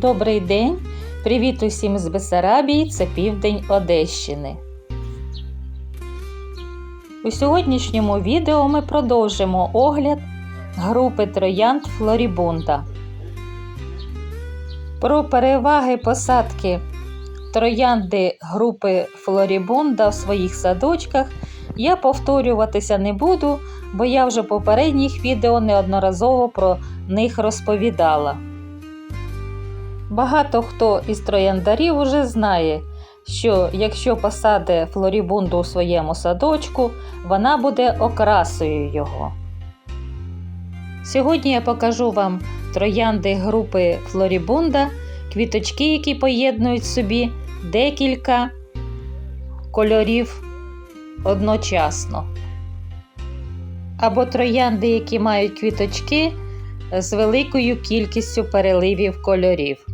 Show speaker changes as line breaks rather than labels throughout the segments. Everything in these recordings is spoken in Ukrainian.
Добрий день! Привіт усім з Бесарабії, це південь Одещини. У сьогоднішньому відео ми продовжимо огляд групи троянд Флорібунда. Про переваги посадки троянди групи Флорібунда в своїх садочках я повторюватися не буду, бо я вже попередніх відео неодноразово про них розповідала. Багато хто із трояндарів уже знає, що якщо посаде флорібунду у своєму садочку, вона буде окрасою його. Сьогодні я покажу вам троянди групи флорібунда, квіточки, які поєднують собі декілька кольорів одночасно. Або троянди, які мають квіточки з великою кількістю переливів кольорів.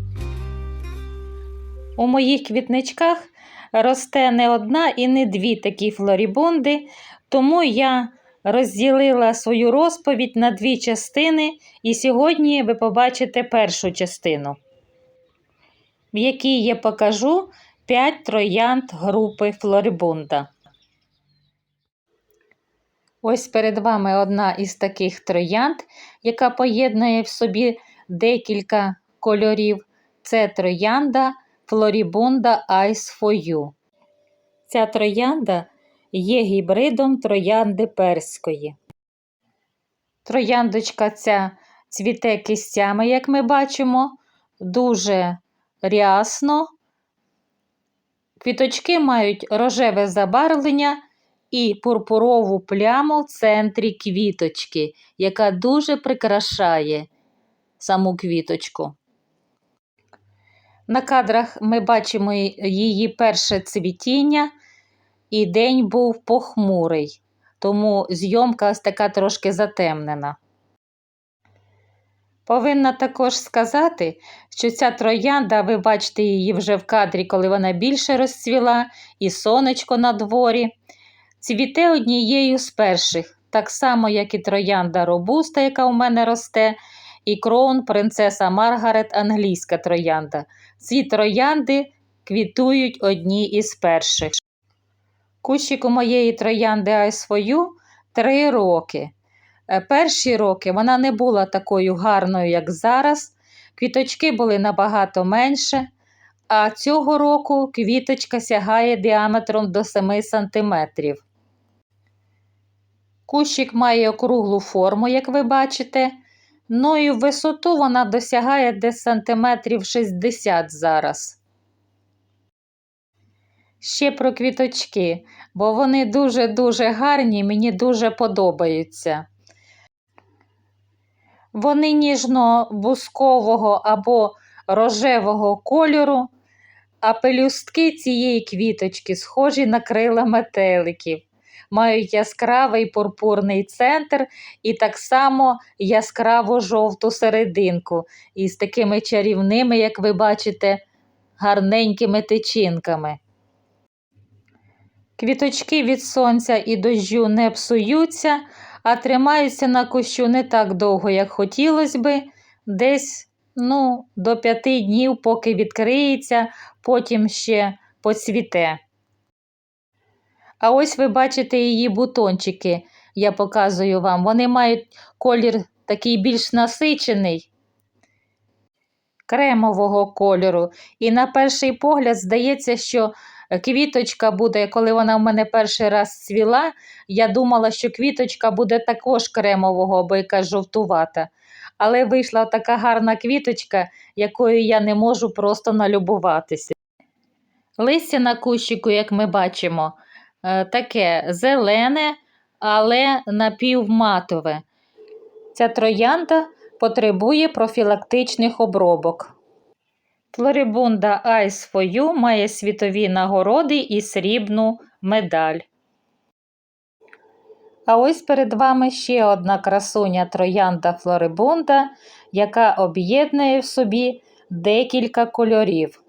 У моїх квітничках росте не одна і не дві такі флорібунди, тому я розділила свою розповідь на дві частини, і сьогодні ви побачите першу частину, в якій я покажу 5 троянд групи флорібунда. Ось перед вами одна із таких троянд, яка поєднує в собі декілька кольорів. Це троянда Флорібунда for You. Ця троянда є гібридом троянди перської. Трояндочка ця цвіте кистями, як ми бачимо, дуже рясно. Квіточки мають рожеве забарвлення і пурпурову пляму в центрі квіточки, яка дуже прикрашає саму квіточку. На кадрах ми бачимо її перше цвітіння, і день був похмурий, тому зйомка ось така трошки затемнена. Повинна також сказати, що ця троянда, ви бачите її вже в кадрі, коли вона більше розцвіла, і сонечко на дворі, цвіте однією з перших, так само, як і троянда робуста, яка у мене росте, і кроун принцеса Маргарет англійська троянда. Ці троянди квітують одні із перших. Кущику моєї троянди Айсвою три роки. Е, перші роки вона не була такою гарною, як зараз. Квіточки були набагато менше, а цього року квіточка сягає діаметром до 7 см. Кущик має округлу форму, як ви бачите. Ну і в висоту вона досягає десь сантиметрів 60 зараз. Ще про квіточки, бо вони дуже-дуже гарні, мені дуже подобаються. Вони ніжно-бускового або рожевого кольору, а пелюстки цієї квіточки схожі на крила метеликів мають яскравий пурпурний центр і так само яскраво жовту серединку, із такими чарівними, як ви бачите, гарненькими тичинками. Квіточки від сонця і дощу не псуються, а тримаються на кущу не так довго, як хотілося би, десь ну, до п'яти днів, поки відкриється, потім ще поцвіте. А ось ви бачите її бутончики, я показую вам. Вони мають колір такий більш насичений, кремового кольору. І на перший погляд здається, що квіточка буде, коли вона в мене перший раз цвіла, я думала, що квіточка буде також кремового, або якась жовтувата. Але вийшла така гарна квіточка, якою я не можу просто налюбуватися. Листя на кущику, як ми бачимо, таке зелене, але напівматове. Ця троянда потребує профілактичних обробок. Флорибунда for You має світові нагороди і срібну медаль. А ось перед вами ще одна красуня троянда Флорибунда, яка об'єднує в собі декілька кольорів.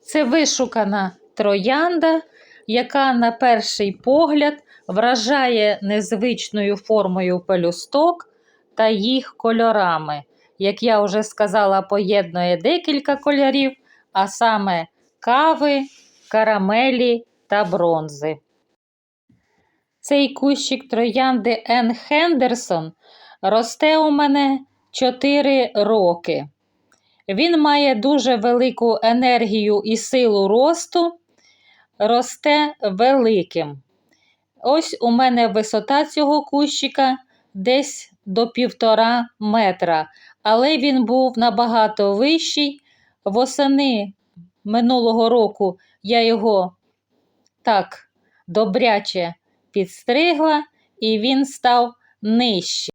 Це вишукана троянда, яка на перший погляд вражає незвичною формою пелюсток та їх кольорами. як я вже сказала, поєднує декілька кольорів, а саме кави, карамелі та бронзи. Цей кущик троянди Ен Хендерсон росте у мене 4 роки. Він має дуже велику енергію і силу росту, росте великим. Ось у мене висота цього кущика десь до півтора метра, але він був набагато вищий. Восени минулого року я його так добряче підстригла, і він став нижчий.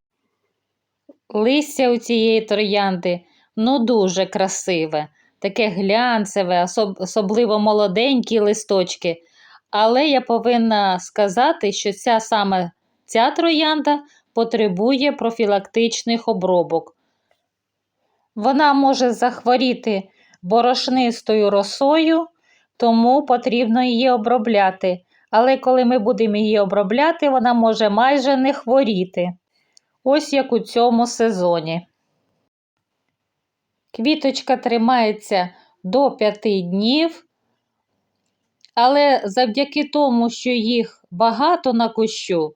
Листя у цієї троянди ну дуже красиве, таке глянцеве, особ- особливо молоденькі листочки. Але я повинна сказати, що ця саме ця троянда потребує профілактичних обробок. Вона може захворіти борошнистою росою, тому потрібно її обробляти. Але коли ми будемо її обробляти, вона може майже не хворіти. Ось як у цьому сезоні. Квіточка тримається до 5 днів, але завдяки тому, що їх багато на кущу,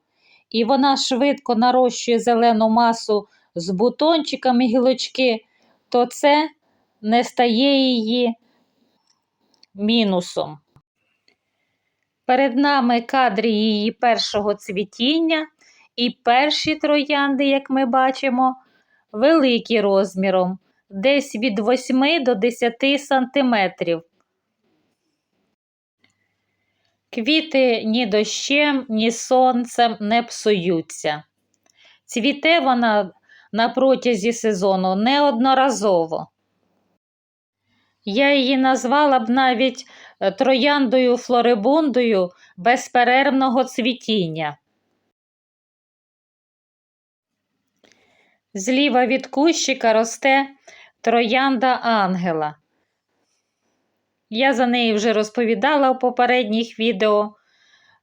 і вона швидко нарощує зелену масу з бутончиками гілочки, то це не стає її мінусом. Перед нами кадри її першого цвітіння, і перші троянди, як ми бачимо, великі розміром, десь від 8 до 10 сантиметрів. Квіти ні дощем, ні сонцем не псуються. Цвіте вона на протязі сезону неодноразово. Я її назвала б навіть е, трояндою флорибундою безперервного цвітіння. Зліва від кущика росте троянда ангела. Я за неї вже розповідала в попередніх відео,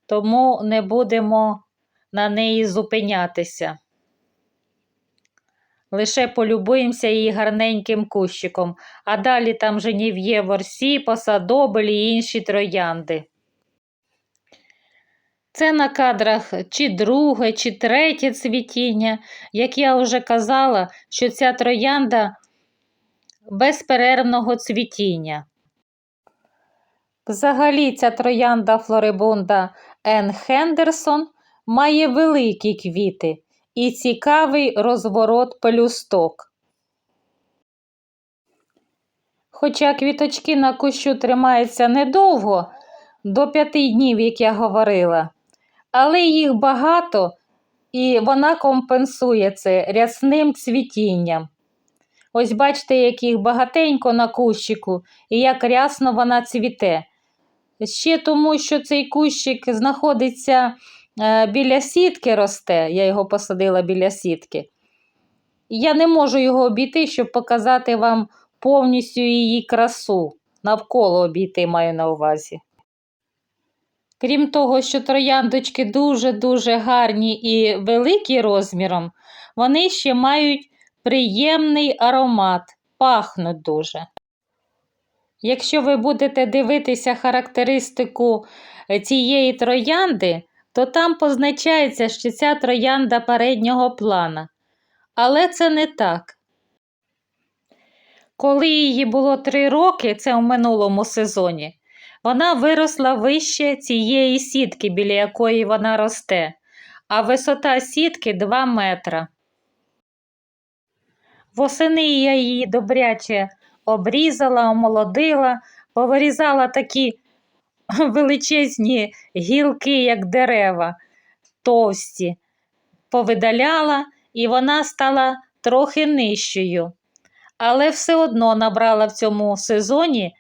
тому не будемо на неї зупинятися. Лише полюбуємося її гарненьким кущиком, а далі там женів'є ворсі, посадобелі і інші троянди. Це на кадрах чи друге, чи третє цвітіння. Як я вже казала, що ця троянда безперервного цвітіння. Взагалі, ця троянда флорибунда Ен Хендерсон має великі квіти і цікавий розворот пелюсток. Хоча квіточки на кущу тримаються недовго, до п'яти днів, як я говорила, але їх багато, і вона компенсує це рясним цвітінням. Ось бачите, як їх багатенько на кущику, і як рясно вона цвіте. Ще тому, що цей кущик знаходиться е, біля сітки росте, я його посадила біля сітки. Я не можу його обійти, щоб показати вам повністю її красу. Навколо обійти маю на увазі. Крім того, що трояндочки дуже-дуже гарні і великі розміром, вони ще мають приємний аромат, пахнуть дуже. Якщо ви будете дивитися характеристику е, цієї троянди, то там позначається, що ця троянда переднього плана. Але це не так. Коли її було три роки, це у минулому сезоні, вона виросла вище цієї сітки, біля якої вона росте, а висота сітки 2 метра. Восени я її добряче обрізала, омолодила, повирізала такі величезні гілки, як дерева, товсті, повидаляла, і вона стала трохи нижчою. Але все одно набрала в цьому сезоні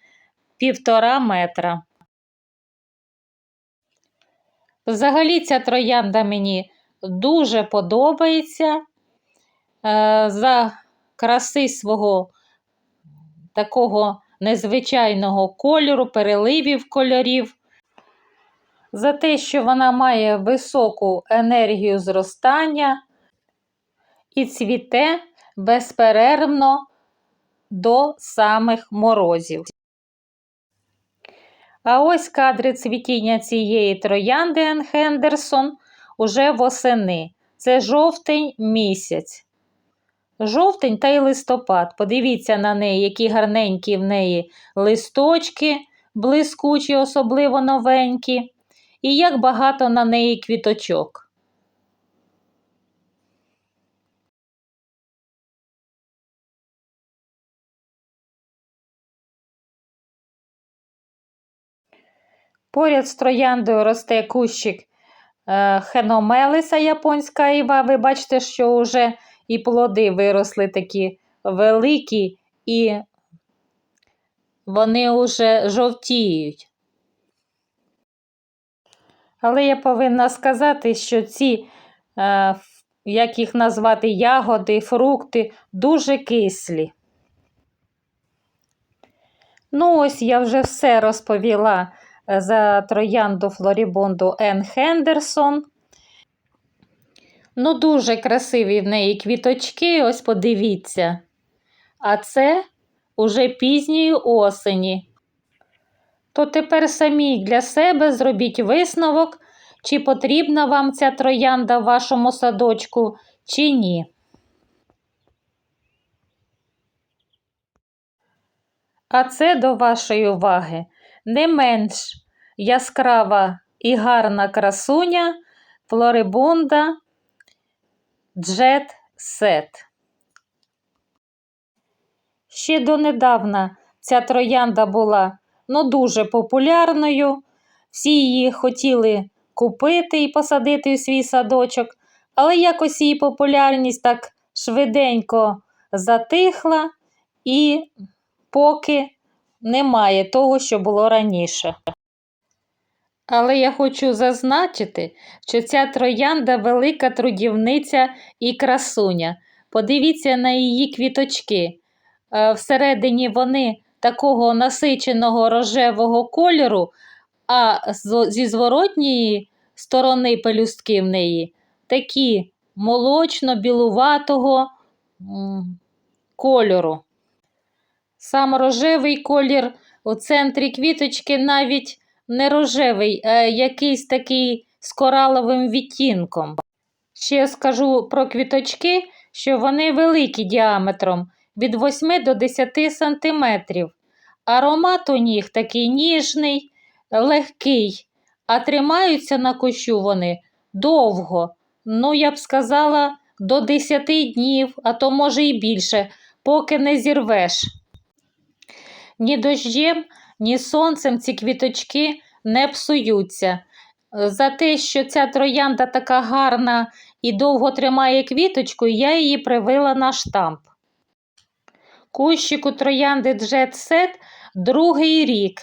півтора метра. Взагалі ця троянда мені дуже подобається. Е, За краси свого такого незвичайного кольору, переливів кольорів. За те, що вона має високу енергію зростання і цвіте безперервно до самих морозів. А ось кадри цвітіння цієї троянди Ен Хендерсон уже восени. Це жовтень місяць. Жовтень та й листопад. Подивіться на неї, які гарненькі в неї листочки, блискучі, особливо новенькі, і як багато на неї квіточок. Поряд з трояндою росте кущик е, хеномелиса японська іва. Ви бачите, що вже і плоди виросли такі великі, і вони вже жовтіють. Але я повинна сказати, що ці, е, як їх назвати, ягоди, фрукти дуже кислі. Ну, ось я вже все розповіла за троянду Флорібонду Ен Хендерсон. Ну, дуже красиві в неї квіточки, ось подивіться. А це уже пізньої осені. То тепер самі для себе зробіть висновок, чи потрібна вам ця троянда в вашому садочку, чи ні. А це до вашої уваги не менш яскрава і гарна красуня Флорибунда Джет Сет. Ще донедавна ця троянда була ну, дуже популярною. Всі її хотіли купити і посадити у свій садочок, але якось її популярність так швиденько затихла і поки немає того, що було раніше. Але я хочу зазначити, що ця троянда велика трудівниця і красуня. Подивіться на її квіточки. Е, всередині вони такого насиченого рожевого кольору, а зі зворотньої сторони пелюстки в неї такі молочно-білуватого кольору. Сам рожевий колір у центрі квіточки навіть не рожевий, а якийсь такий з кораловим відтінком. Ще скажу про квіточки, що вони великі діаметром від 8 до 10 сантиметрів. Аромат у них такий ніжний, легкий, а тримаються на кущу вони довго. Ну, я б сказала, до 10 днів, а то, може, і більше, поки не зірвеш. Ні дощем, ні сонцем ці квіточки не псуються. За те, що ця троянда така гарна і довго тримає квіточку, я її привила на штамп. Кущику троянди Jet Set другий рік.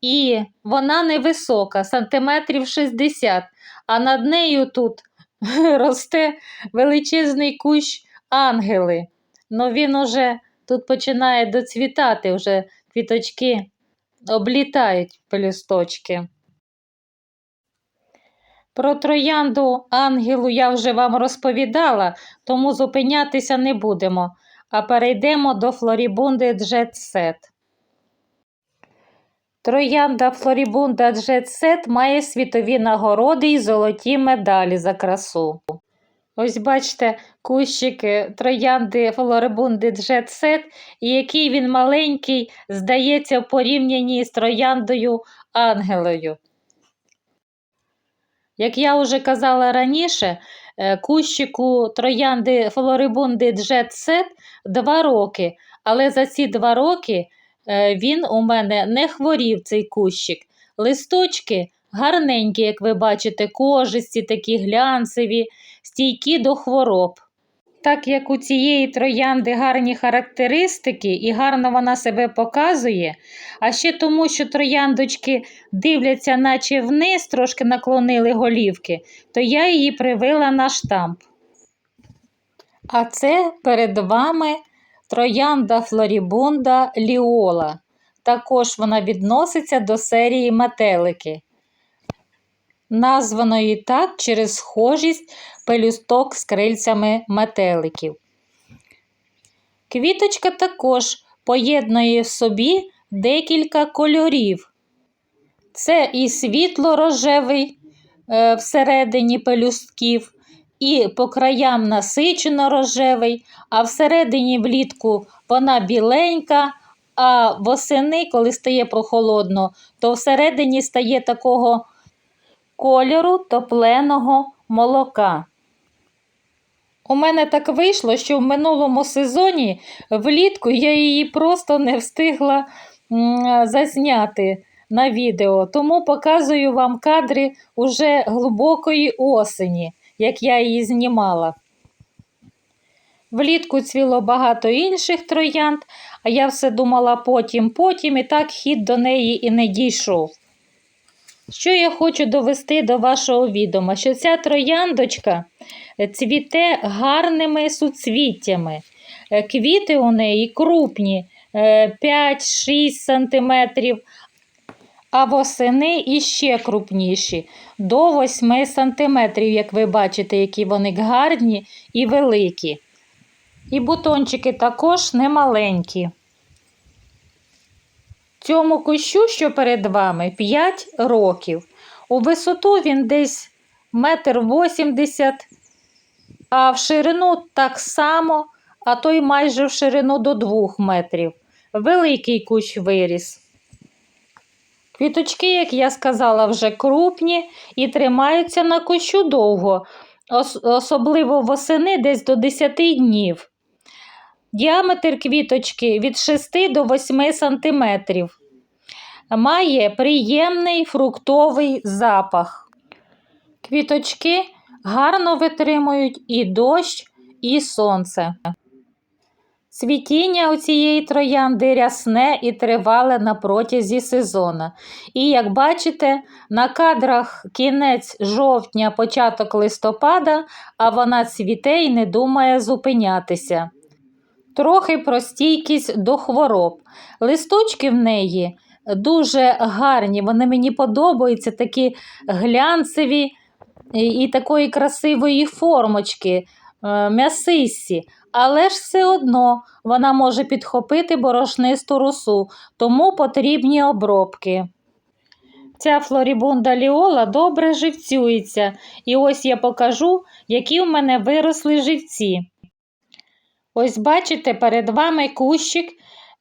І вона невисока, сантиметрів 60, а над нею тут росте величезний кущ ангели. Ну він уже тут починає доцвітати, вже квіточки облітають пелюсточки. Про троянду ангелу я вже вам розповідала, тому зупинятися не будемо, а перейдемо до флорібунди Set. Троянда Флорібунда Set має світові нагороди і золоті медалі за красу. Ось бачите, кущики троянди Флорибунди Set, і який він маленький, здається, в порівнянні з трояндою Ангелою. Як я вже казала раніше, е, кущику троянди Флорибунди Set 2 роки, але за ці два роки е, він у мене не хворів цей кущик. Листочки гарненькі, як ви бачите, кожисті, такі глянцеві, стійкі до хвороб. Так як у цієї троянди гарні характеристики і гарно вона себе показує, а ще тому, що трояндочки дивляться, наче вниз, трошки наклонили голівки, то я її привила на штамп. А це перед вами троянда Флорібунда Ліола. Також вона відноситься до серії метелики названої так через схожість пелюсток з крильцями метеликів. Квіточка також поєднує в собі декілька кольорів. Це і світло-рожевий е, всередині пелюстків, і по краям насичено рожевий, а всередині влітку вона біленька, а восени, коли стає прохолодно, то всередині стає такого кольору топленого молока. У мене так вийшло, що в минулому сезоні влітку я її просто не встигла м, зазняти на відео, тому показую вам кадри уже глибокої осені, як я її знімала. Влітку цвіло багато інших троянд, а я все думала потім, потім, і так хід до неї і не дійшов. Що я хочу довести до вашого відома, що ця трояндочка цвіте гарними суцвіттями. Е, Квіти у неї крупні, е, 5-6 см, а восени іще крупніші, до 8 см, як ви бачите, які вони гарні і великі. І бутончики також немаленькі. Цьому кущу, що перед вами, 5 років. У висоту він десь метр вісімдесят, а в ширину так само, а то й майже в ширину до 2 метрів. Великий кущ виріс. Квіточки, як я сказала, вже крупні і тримаються на кущу довго, особливо восени десь до 10 днів. Діаметр квіточки від 6 до 8 сантиметрів. Має приємний фруктовий запах. Квіточки гарно витримують і дощ, і сонце. Цвітіння у цієї троянди рясне і тривале на протязі сезону. І як бачите, на кадрах кінець жовтня, початок листопада, а вона цвіте і не думає зупинятися. Трохи про стійкість до хвороб. Листочки в неї дуже гарні, вони мені подобаються, такі глянцеві і, такої красивої формочки, е, м'ясисті. Але ж все одно вона може підхопити борошнисту росу, тому потрібні обробки. Ця флорібунда ліола добре живцюється, і ось я покажу, які в мене виросли живці. Ось бачите, перед вами кущик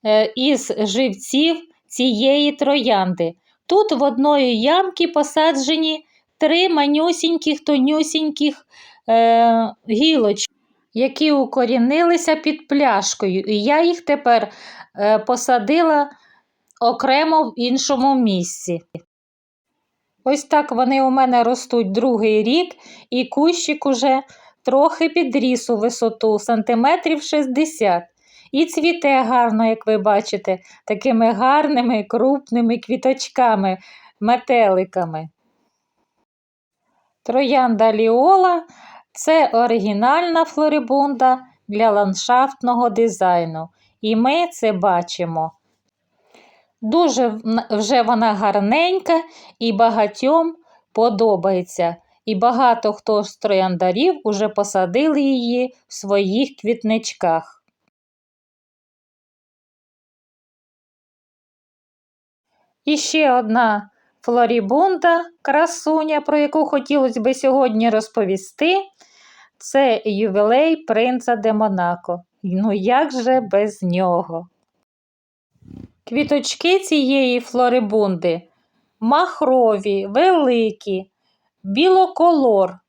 е, із живців цієї троянди. Тут в одної ямки посаджені три манюсіньких, тонюсіньких е, гілочки, які укорінилися під пляшкою. І я їх тепер е, посадила окремо в іншому місці. Ось так вони у мене ростуть другий рік, і кущик уже трохи підріс у висоту, сантиметрів 60. І цвіте гарно, як ви бачите, такими гарними крупними квіточками, метеликами. Троянда ліола це оригінальна флорибунда для ландшафтного дизайну. І ми це бачимо. Дуже вже вона гарненька і багатьом подобається. І багато хто з трояндарів уже посадили її в своїх квітничках. І ще одна флорібунда, красуня, про яку хотілося би сьогодні розповісти, це ювілей принца де Монако. Ну як же без нього? Квіточки цієї флорибунди махрові, великі, білоколор,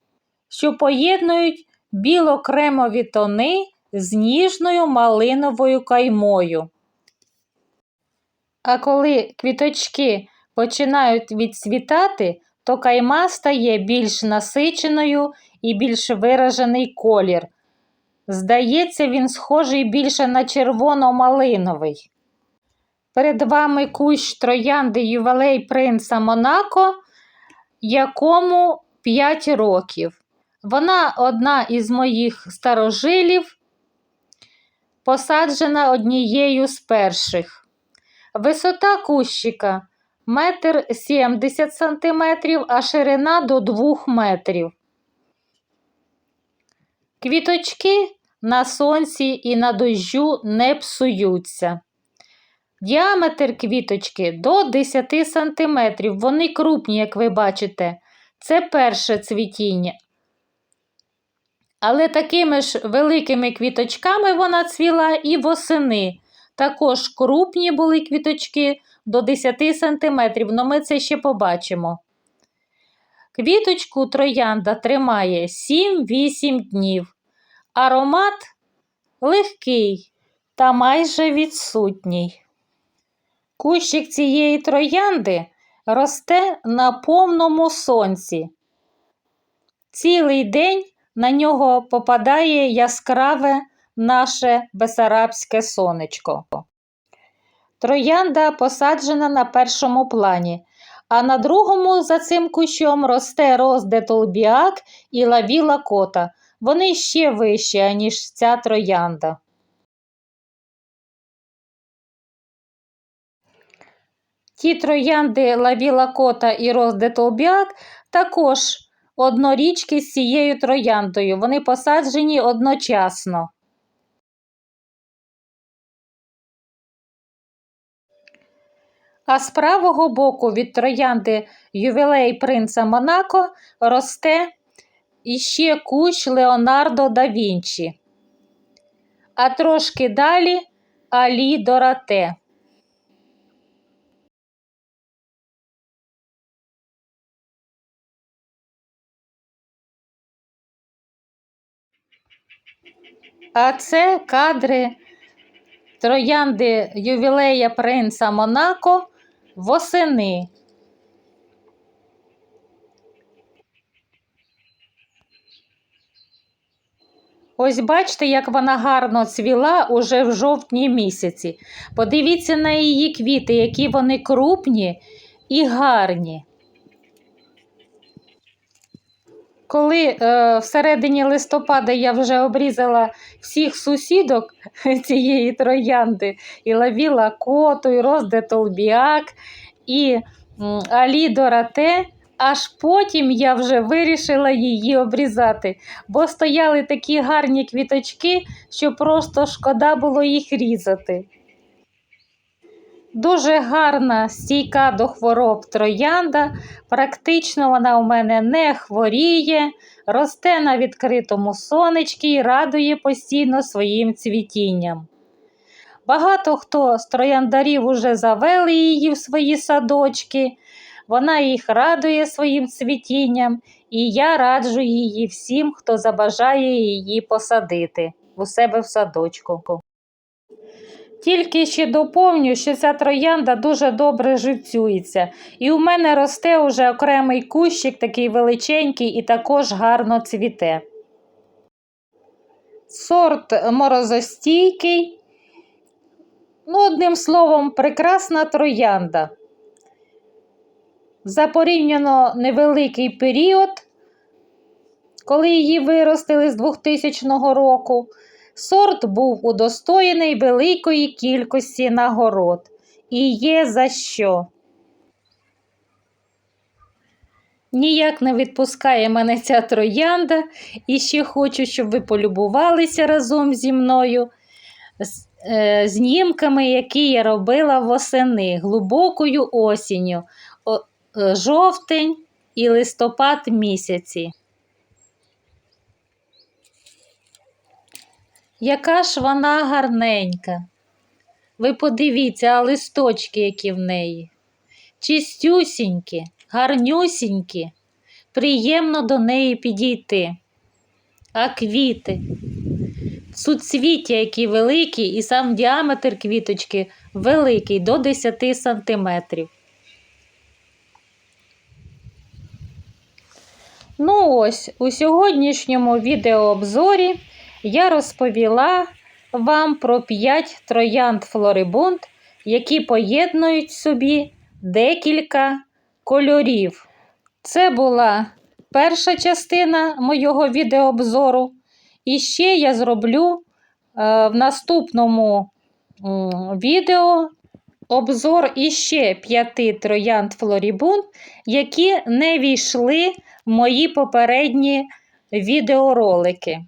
що поєднують білокремові тони з ніжною малиновою каймою. А коли квіточки починають відцвітати, то кайма стає більш насиченою і більш виражений колір. Здається, він схожий більше на червоно-малиновий. Перед вами кущ троянди ювелей принца Монако, якому 5 років. Вона одна із моїх старожилів, посаджена однією з перших. Висота кущика метр сімдесят сантиметрів, а ширина до 2 метрів. Квіточки на сонці і на дощу не псуються. Діаметр квіточки до 10 см. Вони крупні, як ви бачите. Це перше цвітіння. Але такими ж великими квіточками вона цвіла і восени. Також крупні були квіточки до 10 см, але ми це ще побачимо. Квіточку троянда тримає 7-8 днів. Аромат легкий та майже відсутній. Кущик цієї троянди росте на повному сонці. Цілий день на нього попадає яскраве наше бесарабське сонечко. Троянда посаджена на першому плані, а на другому за цим кущом росте роздетолбіак і лавіла кота. Вони ще вищі, аніж ця троянда. Ті троянди лавіла кота і роздетолбіак також однорічки з цією трояндою. Вони посаджені одночасно. А з правого боку від троянди ювілей принца Монако росте іще кущ Леонардо да Вінчі. А трошки далі Алі Дорате. А це кадри троянди ювілея принца Монако восени. Ось бачите, як вона гарно цвіла уже в жовтні місяці. Подивіться на її квіти, які вони крупні і гарні. Коли е, всередині листопада я вже обрізала всіх сусідок цієї троянди і лавіла коту, і роздетолбіак, і м, Алі Дорате, аж потім я вже вирішила її обрізати, бо стояли такі гарні квіточки, що просто шкода було їх різати. Дуже гарна, стійка до хвороб троянда. Практично вона у мене не хворіє, росте на відкритому сонечці і радує постійно своїм цвітінням. Багато хто з трояндарів уже завели її в свої садочки, вона їх радує своїм цвітінням, і я раджу її всім, хто забажає її посадити у себе в садочку. Тільки ще доповню, що ця троянда дуже добре живцюється. І у мене росте уже окремий кущик, такий величенький, і також гарно цвіте. Сорт морозостійкий. Ну, одним словом, прекрасна троянда. За порівняно невеликий період, коли її виростили з 2000 року. Сорт був удостоєний великої кількості нагород. І є за що. Ніяк не відпускає мене ця троянда, і ще хочу, щоб ви полюбувалися разом зі мною е, знімками, які я робила восени, глибокою осінню, е, жовтень і листопад місяці. Яка ж вона гарненька. Ви подивіться, а листочки, які в неї. Чистюсінькі, гарнюсінькі, приємно до неї підійти. А квіти, суцвіття, які великі, і сам діаметр квіточки великий до 10 сантиметрів. Ну ось, у сьогоднішньому відеообзорі я розповіла вам про 5 троянд флорибунд, які поєднують собі декілька кольорів. Це була перша частина моєго відеообзору. І ще я зроблю е, в наступному відео обзор іще п'яти троянд флорібунд, які не війшли в мої попередні відеоролики.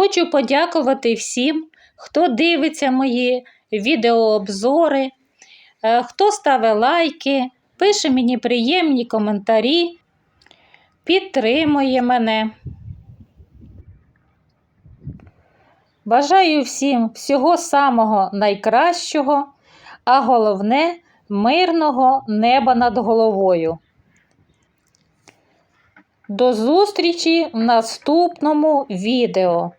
Хочу подякувати всім, хто дивиться мої відеообзори, е, хто ставить лайки, пише мені приємні коментарі, підтримує мене. Бажаю всім всього самого найкращого, а головне мирного неба над головою. До зустрічі в наступному відео.